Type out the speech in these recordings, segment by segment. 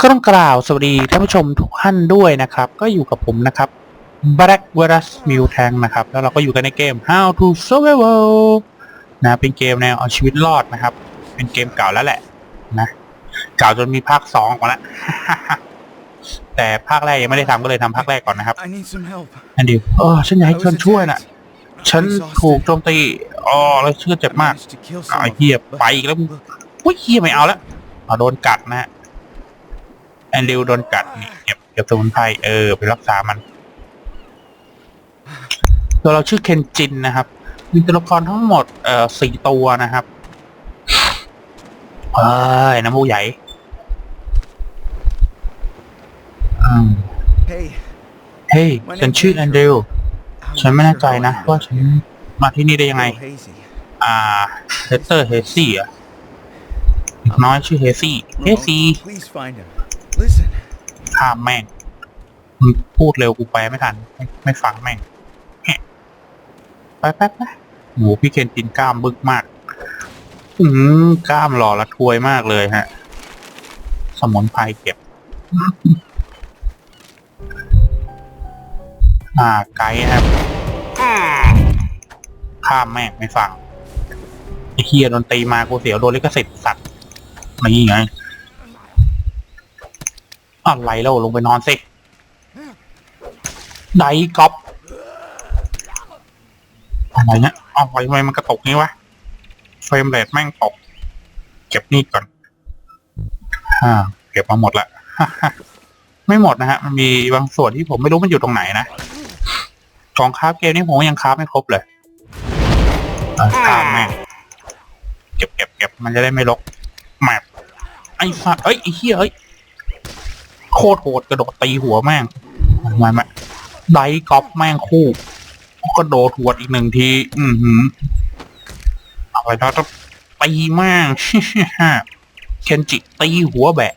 ก็ต้องกล่าวสวัสดีท่านผู้ชมทุกท่านด้วยนะครับ ก็อยู่กับผมนะครับ Black Virus m u t a n นะครับ แล้วเราก็อยู่กันในเกม How to Survival นะเป็นเกมแนวเอาชีวิตรอดนะครับ เป็นเกมเก่าแล้วแหละนะ เก่าจนมีภาคสองออกมาแล้ว แต่ภาคแรกยังไม่ได้ทำก็เลยทำภาคแรกก่อนนะครับ I need some help. อันเดียวเออฉันอยากให้เธอช่วยน่ะ ฉันถูกโจมตีอ๋อแล้วเชื่อเจ็บ I มาก managed to kill อ่า some of เฮีย them, but ไปอีกแล้วมึง look, อุ้ยเฮียไม่เอาแล้วเอาโดนกัดนะฮะแอนดิวโดนกัดนี่เก็บเก็บสมุนไพรเออ ไปรักษามันตัวเราชื่อเคนจินนะครับ มีตัวละครทั้งหมดเอ่อสี่ตัวนะครับเอ้ยน้ำมูกใหญ่อืม Hey, เฮ้ยฉันชื่อแอนดิว I'm ฉันไม่ not แน่ sure ใจ how I นะ handled ว่าฉัน it. มาที่นี่ได้ยังไง Little hazy. อ่าเฮเตอร์เฮซี่อะน้อยชื่อเฮซี่เฮ Ramon, ซี่ please find him. Listen, ข้ามแม่งมึงพูดเร็วกูไปไม่ทัน ไม่ไม่ฟังแม่งแฮะไปไปไปหมูพี่เคนกินกล้ามบึกมาก อืมกล้ามหล่อละทวยมากเลยฮะ สมุนไพรเก็บ อ่าไกด์นะครับข้ามแม่งไม่ฟังไอ้เฮียโดนตีมากูเสียวโดนลิขสิทธิ์สัตว์นี่ไงอะไรแล้วลงไปนอนสิไดก๊อปอะไรเนี่ยเอาไว้ทำไมมันกระตกงี้วะเฟรมเรทแม่งตก เก็บนี่ก่อนอ่าเก็บมาหมดละไม่หมดนะฮะ มันมีบางส่วนที่ผมไม่รู้มันอยู่ตรงไหนนะ กองคราฟเกมนี้ผมก็ยังคราฟไม่ครบเลยอ่าคราฟแม่งเก็บเก็บเก็บมันจะได้ไม่ลกแมปไอ้สัตว์เอ้ยไอ้เหี้ยเอ้ยโคตรโหดกระโดดตีหัวแม่งมาแม่ไดกอล์ฟแม่งคู่กระโดดหัวดอีกหนึ่งที อือหือเอาไปแล้วต้องตีแม่งเคนจิตีหัวแบะ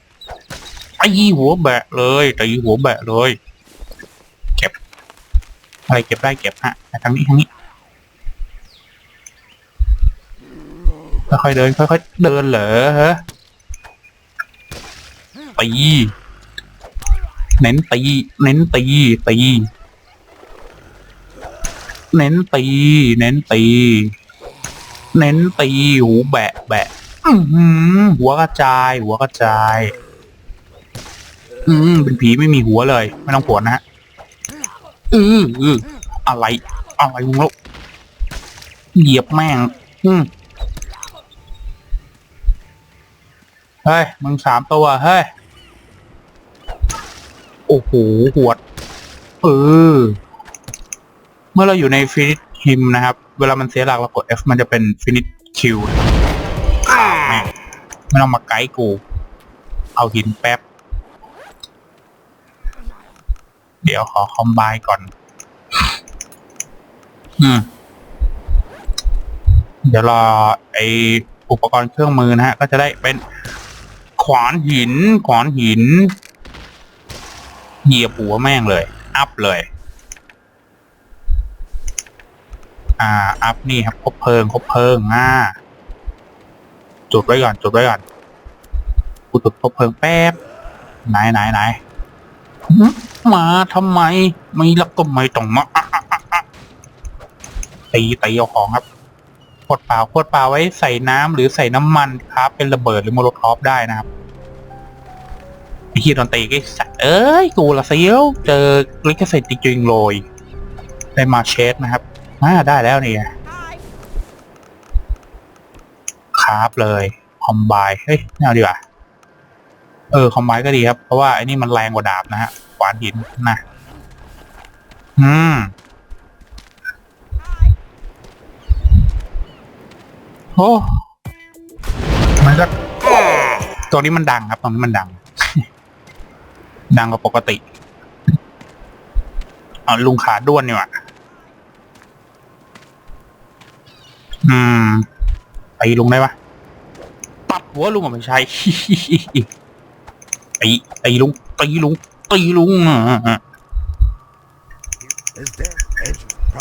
ตีหัวแบะเลยตีหัวแบะเลยเก็บ อะไรเก็บได้เก็บฮะทางนี้ทางนี้ค่อยๆเดินค่อยๆเดินเหรอฮะตีเน้นตีเน้นตีตีเน้นตีเน้นตีเน้นตีหูแบะแบะอือหือหัวกระจาย หัวกระจาย อืมเป็นผีไม่มีหัวเลย ไม่ต้องปวดนะฮะ อืออืออะไร อะไรมึงลูกเหยียบแม่ง อืมเฮ้ย มึงสามตัว เฮ้ย โอ้โห หวด เออ เมื่อเราอยู่ในฟินิชฮิมนะครับ เวลามันเสียหลักเรากด F มันจะเป็นฟินิชคิวไม่ต้องมาไกด์กู เอาหินแป๊บ เดี๋ยวขอคอมไบก่อน อืม เดี๋ยวรอไออุปกรณ์เครื่องมือนะฮะ ก็จะได้เป็นขวานหิน ขวานหิน เหยียบหัวแม่งเลย อัพเลย อ่า อัพนี่ครับคบเพลิงคบเพลิงอ่าจุดไว้ก่อนจุดไว้ก่อนกูจุดคบเพลิงแป๊บไหนไหนไหน มาทำไม ไม่แล้วก็ไม่ต้องมาอะตีตีเอาของครับขวดเปล่าขวดเปล่าไว้ใส่น้ำหรือใส่น้ำมันครับ เป็นระเบิดหรือโมโลทอฟได้นะครับไอ้เฮียโดนตีก็สัตว์เอ้ยกูละเซียวเจอลิขสิทธิ์จริงๆเลยได้มาเชสนะครับอ่าได้แล้วนี่คราฟเลยคอมไบเฮ้ยไม่เอาดีกว่าเออคอมไบก็ดีครับ เพราะว่าไอ้นี่มันแรงกว่าดาบนะฮะ ขวานหินนะอืมโอ้มันก็ตัวนี้มันดังครับตรงนี้มันดัง ดังกว่าปกติเอาลุงขาด้วนนี่ว่าอืมตีลุงได้ปะปัดหัวลุงอะไม่ใช่ตีตีลุงตีลุง ตีลุงอะ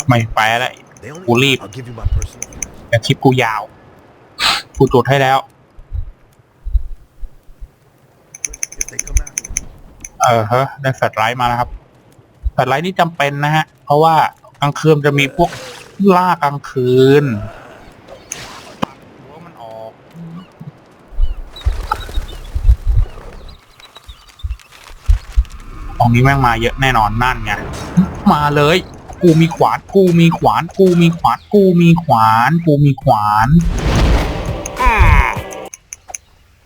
ไม่ไปแล้ว They only. We'll leave. I'll give you my personal. แต่คลิปกูยาว กูจดให้แล้ว เออฮะได้แฟลชไลท์มาแล้วครับแฟลชไลท์นี่จำเป็นนะฮะ เพราะว่ากลางคืนจะมีพวกล่ากลางคืนตัดหัวมันออก ตรงนี้แม่งมาเยอะแน่นอนนั่นไงมาเลย กูมีขวาน กูมีขวาน กูมีขวาน กูมีขวาน กูมีขวาน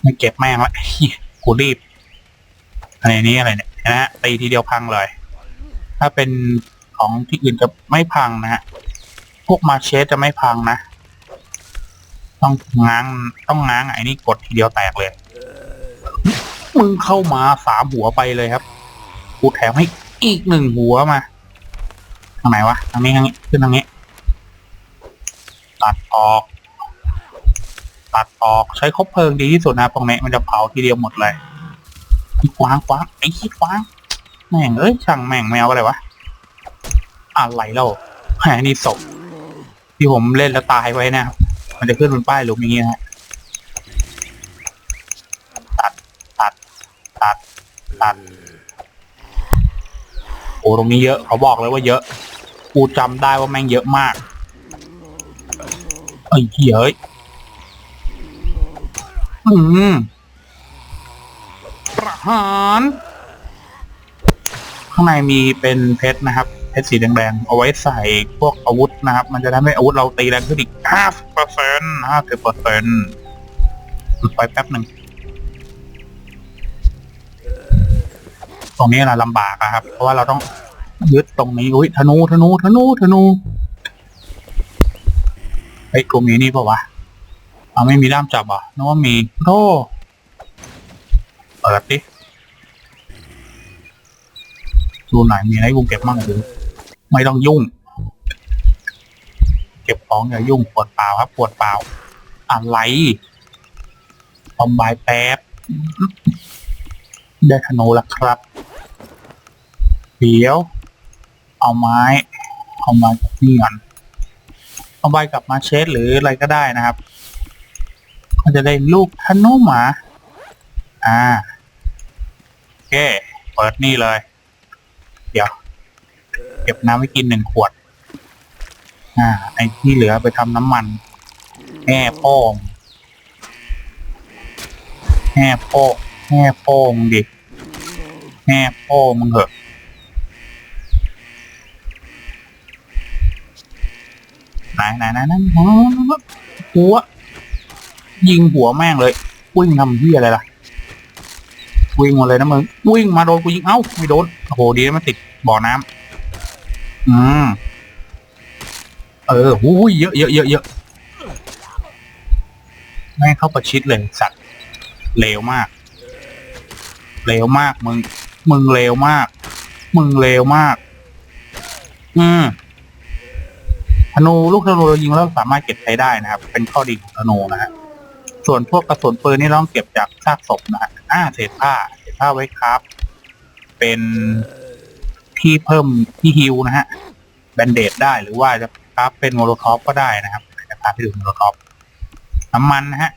ไม่เก็บแม่งละเหี้ยกูรีบอันนี้อะไรเนี่ยนะฮะตีทีเดียวพังเลย ถ้าเป็นของที่อื่นจะไม่พังนะฮะพวกมาเชสจะไม่พังนะ ต้องง้างต้องง้างไอ้นี่กดทีเดียวแตกเลยมึงเข้ามาสามหัวไปเลยครับ กูแถมให้อีกหนึ่งหัวมา ทางไหนวะ ทางนี้ทางนี้ ขึ้นทางนี้ ตัดออก ตัดออก ใช้คบเพลิงดีที่สุดนะตรงนี้มันจะเผาทีเดียวหมดเลยอีกวางกว้างไอ้ขี้กว้าง แม่งเอ้ย ช่างแม่งแมวอะไรวะ อะไรเล่าแหมนี่ศพที่ผมเล่นแล้วตายไว้นะ มันจะขึ้นบนป้ายหลุมอย่างเงี้ยฮะตัด ตัด ตัด ตัด โอ้ตรงนี้เยอะเขาบอกเลยว่าเยอะ กูจำได้ว่าแม่งเยอะมากไอ้เหี้ยเอ้ยอืมประหารข้างในมีเป็นเพชรนะครับ เพชรสีแดงๆเอาไว้ใส่พวกอาวุธนะครับ มันจะทำให้อาวุธเราตีแรงขึ้นอีกห้าเปอร์เซ็นต์ห้าสิบเปอร์เซ็นต์ไปแป๊บหนึ่ง รงนี้เราลำบากอะครับ เพราะว่าเราต้องยึดตรงนี้อุ้ยธนูธนูธนูธนูไอ้กลุ่มนี้นี่ปะวะเอาไม่มีด้ามจับอะนึกว่ามีโธ่เปิดดิดูไหนอยมีอะไรให้กูเก็บมั่งหรือไม่ต้องยุ่ง เก็บของอย่ายุ่งปวดเปล่าครับปวดเปล่าอะไรคอมบายแป๊บได้ธนูแล้วครับ เดี๋ยว เอาไม้ เอามาจากนี่ก่อนเอาใบกลับมาเชดหรืออะไรก็ได้นะครับ ก็จะได้ลูกธนูหมา อ่าโอเคเปิดนี่เลย เดี๋ยว เก็บน้ำไว้กินหนึ่งขวด อ่า ไอ้ที่เหลือไปทำน้ำมันแห่โป้งแห่โป้งแห่โป้งดิแห่โป้งมึงเหอะ ไห นไหนไหนไหนหัว ยิงหัวแม่งเลย วิ่งทำเหี้ยอะไรล่ะ วิ่งมาเลยนะมึง วิ่งมาโดนกูยิง เอ้า ไม่โดน โอ้โห ดีนะมันติดบ่อน้ำอืม เออหูยเยอะเยอะเยอะเยอะแม่งเข้าประชิดเลยสัตว์เลวมาก เลวมากมึง มึงเลวมาก มึงเลวมาก อืม ธนูลูกธนูเรายิงแล้วสามารถเก็บใช้ได้นะครับ เป็นข้อดีของธนูนะฮะส่วนพวกกระสุนปืนนี่ต้องเก็บจากซากศพนะฮะอ่าเศษผ้าเศษผ้าไว้ครับ เป็นที่เพิ่มที่ฮิวนะฮะแบนเดดได้หรือว่าจะครับเป็นโมโลท็อปก็ได้นะครับจะพาไปดูโมโลท็อปน้ำมันนะฮะ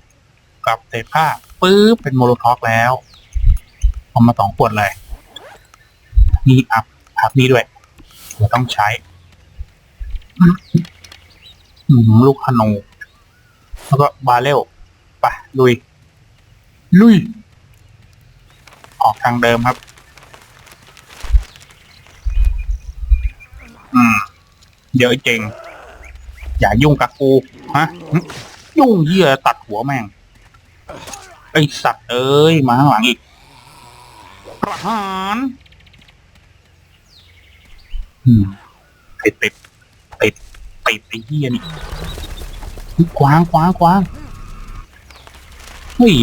กับเศษผ้าปื๊บเป็นโมโลท็อปแล้วเอามาสองขวดเลยนี่อัพอัพนี่ด้วยเดี๋ยวต้องใช้ ลูกธนู แล้วก็บาเรลไปลุย ลุย ออกทางเดิมครับ อืม เยอะจริงอย่ายุ่งกับกู ฮะหึยุ่งเหี้ยตัดหัวแม่ง ไอสัตว์เอ้ย มาข้างหลังอีกประหารอืมติดติดติ ดติดไอ้เหี้ยนี่เฮ้ยกวางกวางกวางเฮ้ย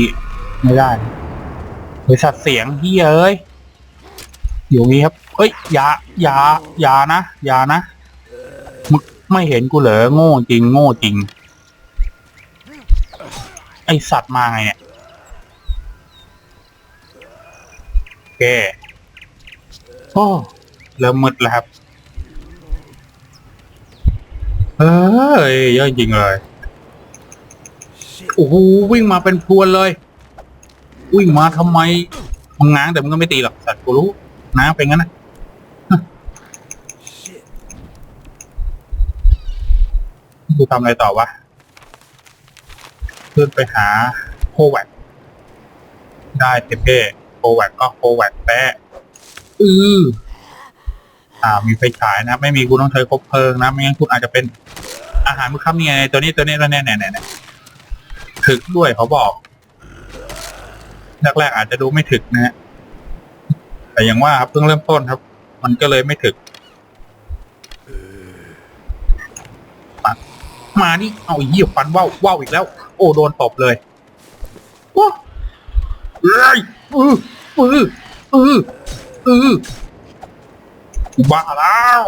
ไม่ได้บริษัทเสียงเหี้ยเอ้ยอยู่นี้ครับเฮ้ยอย่าอย่าอย่านะอย่านะมึงไม่เห็นกูเหรอโง่จริง โง่จริง ไอสัตว์มาไงเนี่ยโอเคโอ้เริ่มมืดแล้วครับ เอ้ยเยอะจริงเลย โอ้โหวิ่งมาเป็นพรวนเลย วิ่งมาทำไมมึงง้างแต่มึงก็ไม่ตีหรอกสัตว์กูรู้นะเป็นงั้นนะกูทำอะไรต่อวะขึ้นไปหาโคแวกได้เทเป้โคแวกก็โคแวกแปะอือ อ่ามีไฟฉายนะไม่มีคุณต้องใช้คบเพลิงนะไม่งั้นคุณอาจจะเป็นอาหารมื้อค่ำนี่ไงตัวนี้ตัวนี้ตัวนี้เนี่ยเนี่ยเนี่ยถึกด้วยเขาบอกแรกๆอาจจะดูไม่ถึกนะฮะแต่อย่างว่าครับเพิ่งเริ่มต้นครับ มันก็เลยไม่ถึกมามานี่เอาอ้เหี้ยฟันว่าวว่าวอีกแล้ว โอ้โดนตบเลยว้าเอ้ยอืออืออืออือ บ้าแล้ว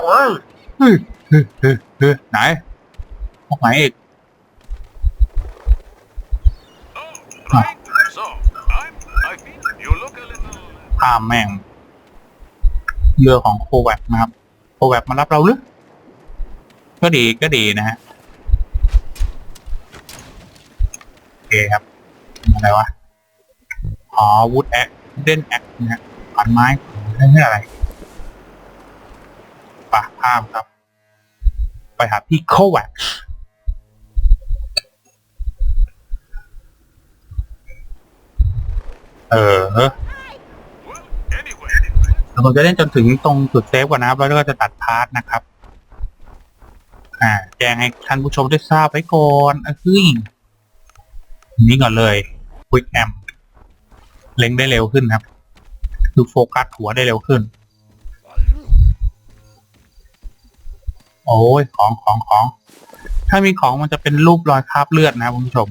เฮ้ยเฮ้ยเฮ้ยเฮ้ยไหนพวกไหนอีก Oh, right. So, I'm. I think you look a little. ข้ามแม่ง เรือของโคแวกนะครับ โคแวกมารับเราหรือ ก็ดีก็ดีนะฮะ โอเคครับ อะไรวะ อ๋อวูดแอคเดนแอคนะฮะปันไม้ไม่ใช่อะไร ปะข้ามครับ ไปหาพี่โคแวกเออเราจะเล่นจนถึงตรงจุดเซฟก่อนนะครับ แล้วก็จะตัดพาร์ทนะครับ อ่า แจ้งให้ท่านผู้ชมได้ทราบไว้ก่อนอะเฮ้ยนี้ก่อนเลย Quick Am เล็งได้เร็วขึ้นครับคือโฟกัสหัวได้เร็วขึ้น อ้ยของของของถ้ามีของมันจะเป็นรูปรอยคราบเลือดนะคุณผู้ชม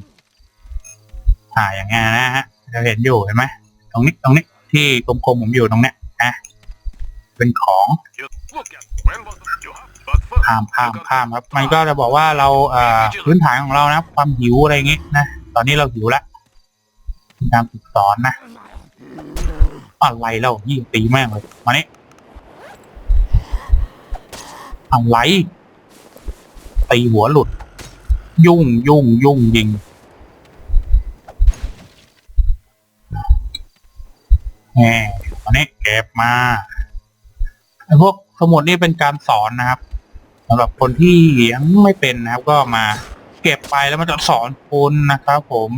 อ่ายอย่างเงี้ยนะฮะจะเห็นอยู่เห็นไหมตรงนี้ตรงนี้ที่กลมๆผมอยู่ตรงเนี้ยนะเป็นของข้ามข้ามข้ามครับ มันก็จะบอกว่าเราเอ่อพื้นฐานของเรานะ ความหิวอะไรอย่างงี้นะตอนนี้เราหิวแล้วการฝึกสอนนะอะไรเล่ายิ่งตีแม่งเลยมานี่ อะไรตีหัวหลุด ยุ่งยุ่งยุ่งยิง แหมมานี่เก็บมาไอ้พวกสมุดนี่เป็นการสอนนะครับสำหรับคนที่ยังไม่เป็นนะครับ ก็มาเก็บไปแล้วมันจะสอนคุณนะครับผม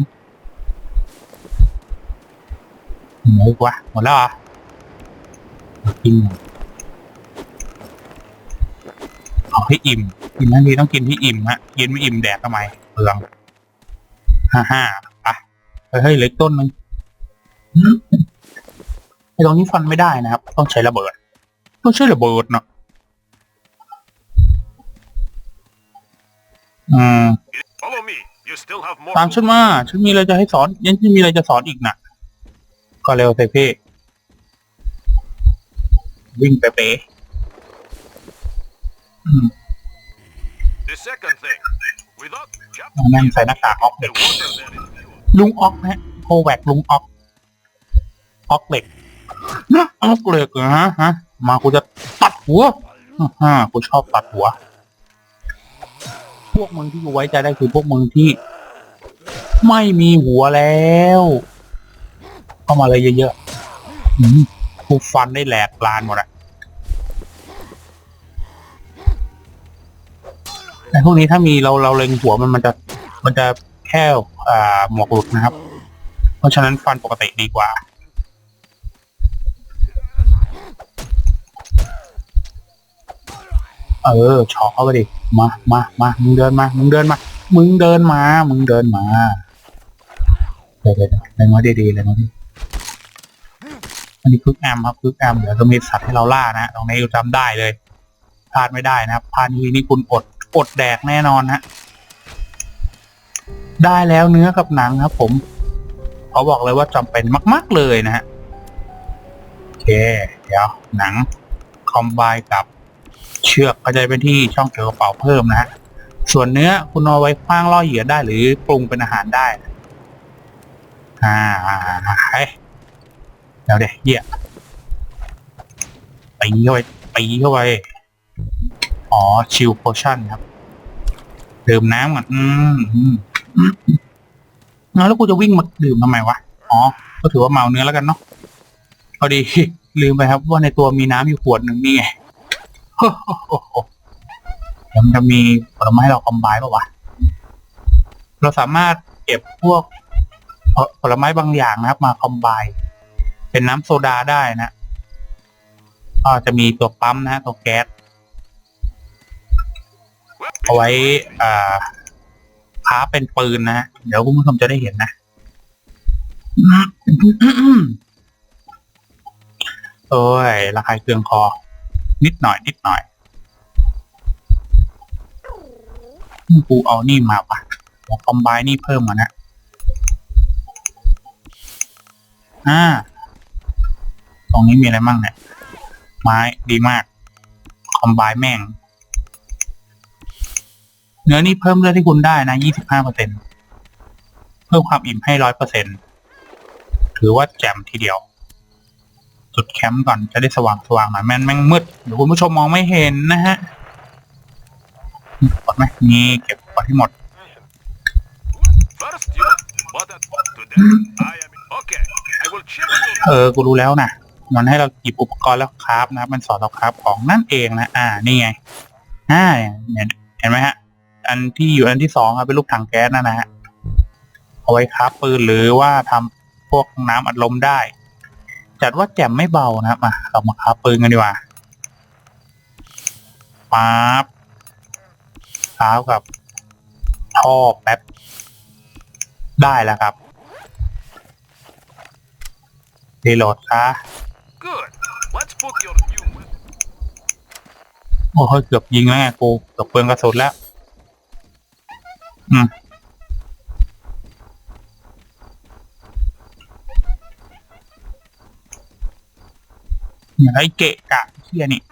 หมูกวะหมดแล้วอะกินเอา ให้อิ่ม กินทั้งทีต้องกินที่อิ่มฮะกินไม่อิ่มแดกทำไมเปลืองฮ่าฮ่าอะเฮ้ยเฮ้ยเหล็กต้นหนึงไอ้ตรงนี้ฟันไม่ได้นะครับ ต้องใช้ระเบิด ต้องใช้ระเบิดเนาะอืม Follow me. You still have more. ตาม to ฉันมาฉันมีอะไรจะให้สอนยังฉันมีอะไรจะสอนอีกนะก็เร็วสิพี่วิ่งไปเป๊ะ นั่งใส่หน้ากากออก the เด็ก water there is pure. ลุงออกนะฮะโคแวกลุงออกออกเหล็กนะออกเหล็กเหรอฮะฮะมากูจะตัดหัวอ่าฮะกูชอบตัดหัว พวกมึงที่กูไว้ใจได้คือพวกมึงที่ ไม่มีหัวแล้ว เข้ามาเลยเยอะๆอืมกูฟันได้แหลกลานหมดอะ แต่พวกนี้ถ้ามีเราเราเล็งหัวมันมันจะมันจะแค่อ่าหมวกหลุดนะครับ เพราะฉะนั้นฟันปกติดีกว่าเออชอเข้าไปดิ มา มา มา มึงเดินมา มึงเดินมา มึงเดินมา มึงเดินมาเดี๋ยวเดี๋ยวเดี๋ยวเล็งไว้ดีๆเล็งไว้ดีอันนี้คึกแอมครับคึกแอมเดี๋ยวจะมีสัตว์ให้เราล่านะตรงนี้จำได้เลย พลาดไม่ได้นะครับพลาดนี้นี่คุณอด อดแดกแน่นอนฮะได้แล้วเนื้อกับหนังครับผมเขาบอกเลยว่าจำเป็นมาก ๆ เลยนะฮะโอเค เดี๋ยวหนังคอมไบกับเชือกก็จะเป็นที่ช่องเก็บกระเป๋าเพิ่มนะฮะส่วนเนื้อคุณเอาไว้คว้างล่อเหยื่อได้หรือปรุงเป็นอาหารได้ อ่าเฮ้ยเดี๋ยวเดี๋ยวเหี้ยตีเข้าไปตีเข้าไป อ๋อชิลโพชั่นครับดื่มน้ำก่อนอืมแล้วกูจะวิ่งมาดื่มทำไมวะ อ๋อ ก็ถือว่าเมาเนื้อแล้วกันเนาะพอดี ลืมไปครับ ว่าในตัวมีน้ำอยู่ขวดหนึ่งนี่ไงเดี๋ยวมันจะมีผลไม้ให้เราคอมไบน์ป่าวะ เราสามารถเก็บพวกผลไม้บางอย่างนะครับ มาคอมไบเป็นน้ำโซดาได้นะก็จะมีตัวปั๊มนะฮะตัวแก๊ส เอาไว้อ่าพาเป็นปืนนะฮะเดี๋ยวคุณผู้ชมจะได้เห็นนะ โอ้ยระคายเคืองคอ นิดหน่อย นิดหน่อยกูเอานี่มาปะเอาคอมไบนี่เพิ่มมานะอ่า ตรงนี้มีอะไรมั่งเนี่ย ไม้ดีมาก คอมไบแม่ง เนื้อนี่เพิ่มเลือดที่คุณได้นะยี่สิบห้าเปอร์เซ็นเพิ่มความอิ่มให้ร้อยเปอร์เซ็นถือว่าแจ่มทีเดียว จุดแคมป์ก่อนจะได้สว่างสว่างหน่อยแม่นแม่งมืดเดี๋ยวคุณผู้ชมมองไม่เห็นนะฮะกดไหมนี่เก็บกดที่หมดเออ กูรู้แล้วนะมันให้เราหยิบอุปกรณ์แล้วคราฟนะครับมันสอนเราคราฟของนั่นเองนะ อ่า นี่ไง อ่า เห็นไหมฮะ อันที่อยู่อันที่สองครับเป็นลูกถังแก๊สนั่นนะฮะเอาไว้คราฟปืนหรือว่าทำพวกน้ำอัดลมได้ จัดว่าแจ่มไม่เบานะครับมาเรามาคราฟปืนกันดีกว่าปั๊บคราฟกับท่อแป๊บได้แล้วครับรีโหลดค่ะ good. Let's put your new weapon. โอ้โหเกือบยิงแล้วไงกูเกือบเปลืองกระสุนแล้ว อืมอย่าให้เกะกะเฮียนี่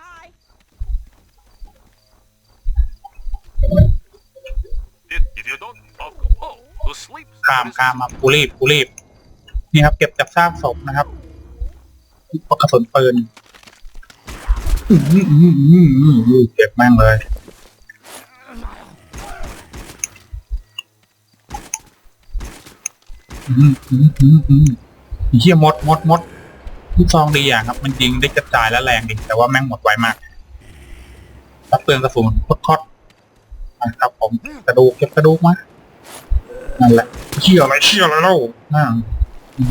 If, if you don't, oh, oh, to sleep. กามกามมากูรีบกูรีบ นี่ครับ เก็บจากซากศพนะครับพวกกระสุนปืนอื้อหืออื้อหืออื้อหือเก็บแม่งเลย อื้อหืออื้อหือเฮียมดมดมดลูกซองดีอย่างครับ มันยิงได้กระจายและแรงดีแต่ว่าแม่งหมดไวมากรับเปลืองกระสุนคตรคอดนะครับ ผมกระดูกเก็บกระดูกมานั่นแหละเชี่ยอะไรเชี่ยอะไรเล่าอ่า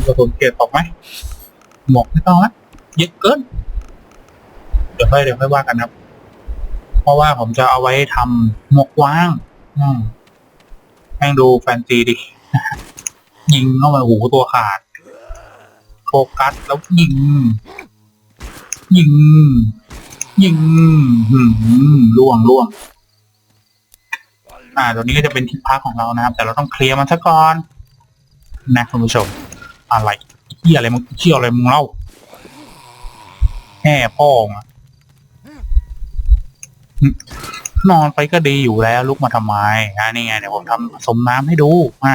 กระสุนเกตออกไหมหมกไม่ต้องละเยอะเกิน เดี๋ยวค่อยเดี๋ยวค่อยว่ากันครับ เพราะว่าผมจะเอาไว้ทำหมกว้างอืมแม่งดูแฟนซีดิ ยิงเข้าไปหูตัวขาด โฟกัสแล้วยิง ยิง ยิงหืมล่วงล่วง อ่าตัวนี้ก็จะเป็นที่พักของเรานะครับ แต่เราต้องเคลียร์มันซะก่อนนะคุณผู้ชม อะไรเที่ยอะไรมึงเที่ยวอะไรมึงเล่าแห่พ่องนอนไปก็ดีอยู่แล้วลุกมาทำไมอ่านี่ไงเดี๋ยวผมทำสมน้ำให้ดูอะ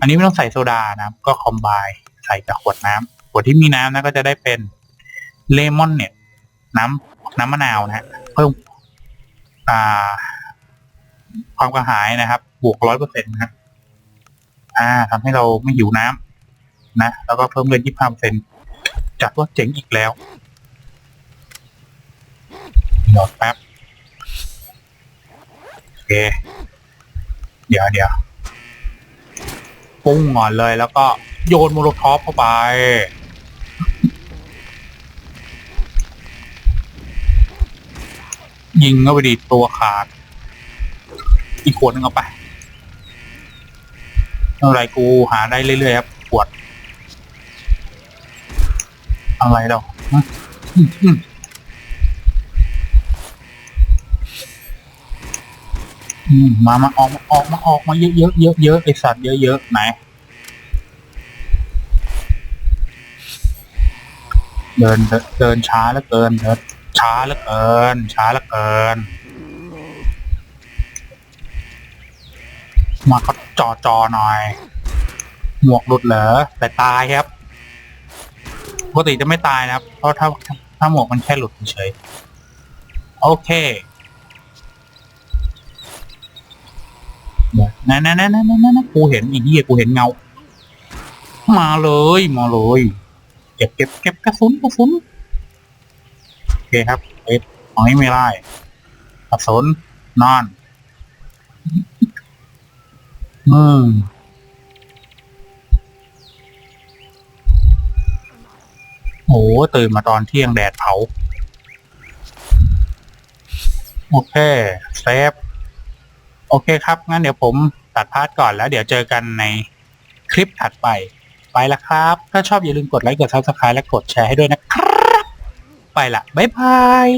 อันนี้ไม่ต้องใส่โซดานะก็คอมไบน์ใส่กับขวดน้ำขวดที่มีน้ำนะก็จะได้เป็นเลมอนเนี่ย น้ำน้ำมะนาวนะเพิ่มอ่า ความกระหายนะครับ บวกร้อยเปอร์เซ็นต์นะอ่าทำให้เราไม่หิวน้ำนะ แล้วก็เพิ่มเงินยี่สิบห้าเปอร์เซ็นต์จัดว่าเจ๋งอีกแล้วเดี๋ยวแป๊บโอเค เดี๋ยวเดี๋ยว ปุ้งก่อนเลย แล้วก็โยนโมโลท็อปเข้าไป ยิงเข้าไปดีตัวขาด อีกขวดหนึงเอาไปเท่าไรกูหาได้เรื่อยๆครับขวด อะไรเราอืมอืม มามาออกมาออกมาออกมาเยอะเยอะเยอะเยอะไอสัตว์เยอะเยอะไหนเดินเดินช้าเหลือเกินเดินช้าเหลือเกิน ช้าเหลือเกิน มาเขาจอจอหน่อย หมวกหลุดเหรอแต่ตายครับปกติจะไม่ตายนะครับ เพราะถ้าถ้าหมวกมันแค่หลุดเฉยโอเค นั่นนั่นนั่นนั่นนั่นกูเห็นอีเหี้ยกูเห็นเงา มาเลยมาเลยเก็บเก็บเก็บกระสุนกระสุนโอเคครับเอ็ดเอาให้ไม่ได้กระสุนนอนอืมโอ้ตื่นมาตอนเที่ยงแดดเผา โอเคเซฟ โอเคครับ งั้นเดี๋ยวผมตัดพาร์ทก่อนแล้วเดี๋ยวเจอกันในคลิปถัดไป ไปละครับ ถ้าชอบอย่าลืมกดไลค์ กดซับสไคร b e และกดแชร์ให้ด้วยนะครับ ไปละ บ๊ายบาย